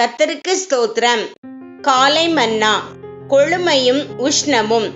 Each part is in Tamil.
கத்தருக்கு ஸ்தோத்திரம். காலை மன்னா. கொழுமையும் உஷ்ணமும்.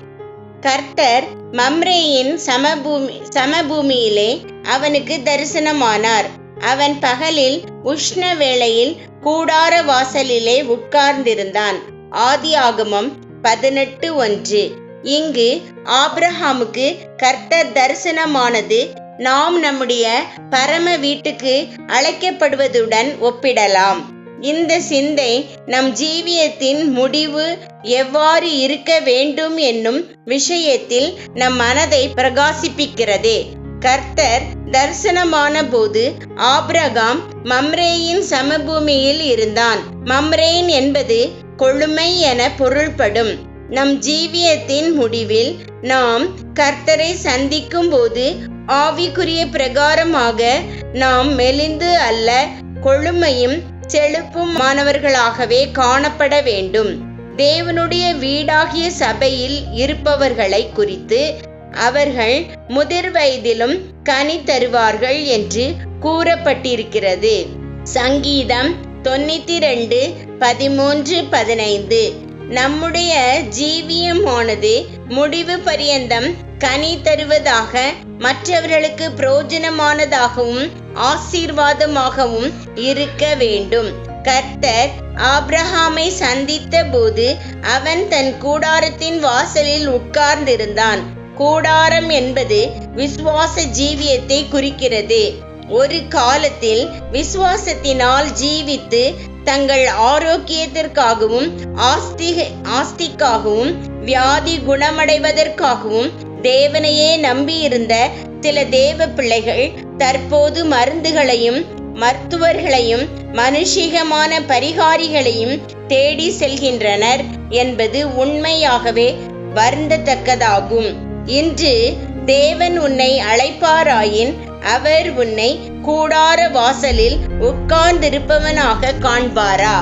கர்த்தர் மம்ரேயின் சமபூமி சமபூமியிலே அவனுக்கு தரிசனமானார். அவன் பகலில் உஷ்ண வேளையில் கூடார வாசலிலே உட்கார்ந்திருந்தான். ஆதியாகமம் பதினெட்டு ஒன்று. இங்கு ஆப்ரஹாமுக்கு கர்த்தர் தரிசனமானது நாம் நம்முடைய பரம வீட்டுக்கு அழைக்கப்படுவதுடன் ஒப்பிடலாம். இந்த சிந்தை நம் ஜீவியத்தின் முடிவு எவ்வாறு இருக்க வேண்டும் என்னும் விஷயத்தில் நம் மனதை பிரகாசிப்பிக்கிறது. கர்த்தர் தரிசனமான போது ஆப்ரகாம் மம்ரேயின் சமபூமியில் இருந்தான். மம்ரேன் என்பது கொழுமை என பொருள்படும். நம் ஜீவியத்தின் முடிவில் நாம் கர்த்தரை சந்திக்கும் போது ஆவிக்குரிய பிரகாரமாக நாம் மெலிந்து அல்ல கொழுமையும் செழுப்பும் மாணவர்களாகவே காணப்பட வேண்டும். தேவனுடைய வீடாகிய சபையில் இருப்பவர்களை குறித்து அவர்கள் முதிர் வயதிலும் கனி தருவார்கள் என்று கூறப்பட்டிருக்கிறது. சங்கீதம் தொண்ணூத்தி ரெண்டு பதிமூன்று பதினைந்து. நம்முடைய ஜீவியமானது முடிவு பரியந்தம் கனி தருவதாக மற்றவர்களுக்கு பிரயோஜனமானதாகவும் ஆசீர்வாதமாகவும் இருக்க வேண்டும். கர்த்தர் ஆப்ரஹாமை சந்தித்த போது அவன் தன் கூடாரத்தின் வாசலில் உட்கார்ந்திருந்தான். கூடாரம் என்பது விசுவாச ஜீவியத்தை குறிக்கிறது. ஒரு காலத்தில் விசுவாசத்தினால் ஜீவித்து தங்கள் ஆரோக்கியத்திற்காகவும் ஆஸ்தி ஆஸ்திக்காகவும் வியாதி குணமடைவதற்காகவும் தேவனையே நம்பியிருந்த சில தேவ பிள்ளைகள் தற்போது மருந்துகளையும் மருத்துவர்களையும் மனுஷிகமான பரிகாரிகளையும் தேடி செல்கின்றனர் என்பது உண்மையாகவே வருந்தத்தக்கதாகும். இன்று தேவன் உன்னை அழைப்பாராயின் அவர் உன்னை கூடார வாசலில் உட்கார்ந்திருப்பவனாக காண்பாரா?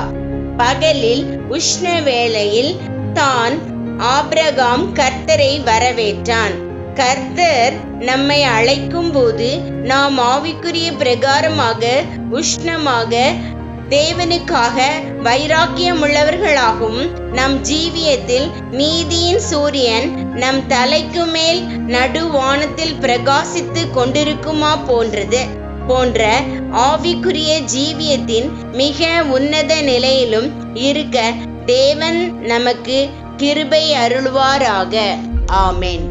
பகலில் உஷ்ண வேளையில் தான் ஆபிரகாம் கர்த்தரை வரவேற்றான். கர்த்தர் நம்மை அழைக்கும் போது நாம் ஆவிக்குரிய பிரகாரமாக உஷ்ணமாக தேவனுக்காக வைராக்கியம் உள்ளவர்களாகும் நம் ஜீவியத்தில் நீதியின் சூரியன் நம் தலைக்கு மேல் நடுவானத்தில் பிரகாசித்து கொண்டிருக்குமா போன்றது. போன்ற ஆவிக்குரிய ஜீவியத்தின் மிக உன்னத நிலையிலும் இருக்க தேவன் நமக்கு கிருபை அருள்வாராக. ஆமேன்.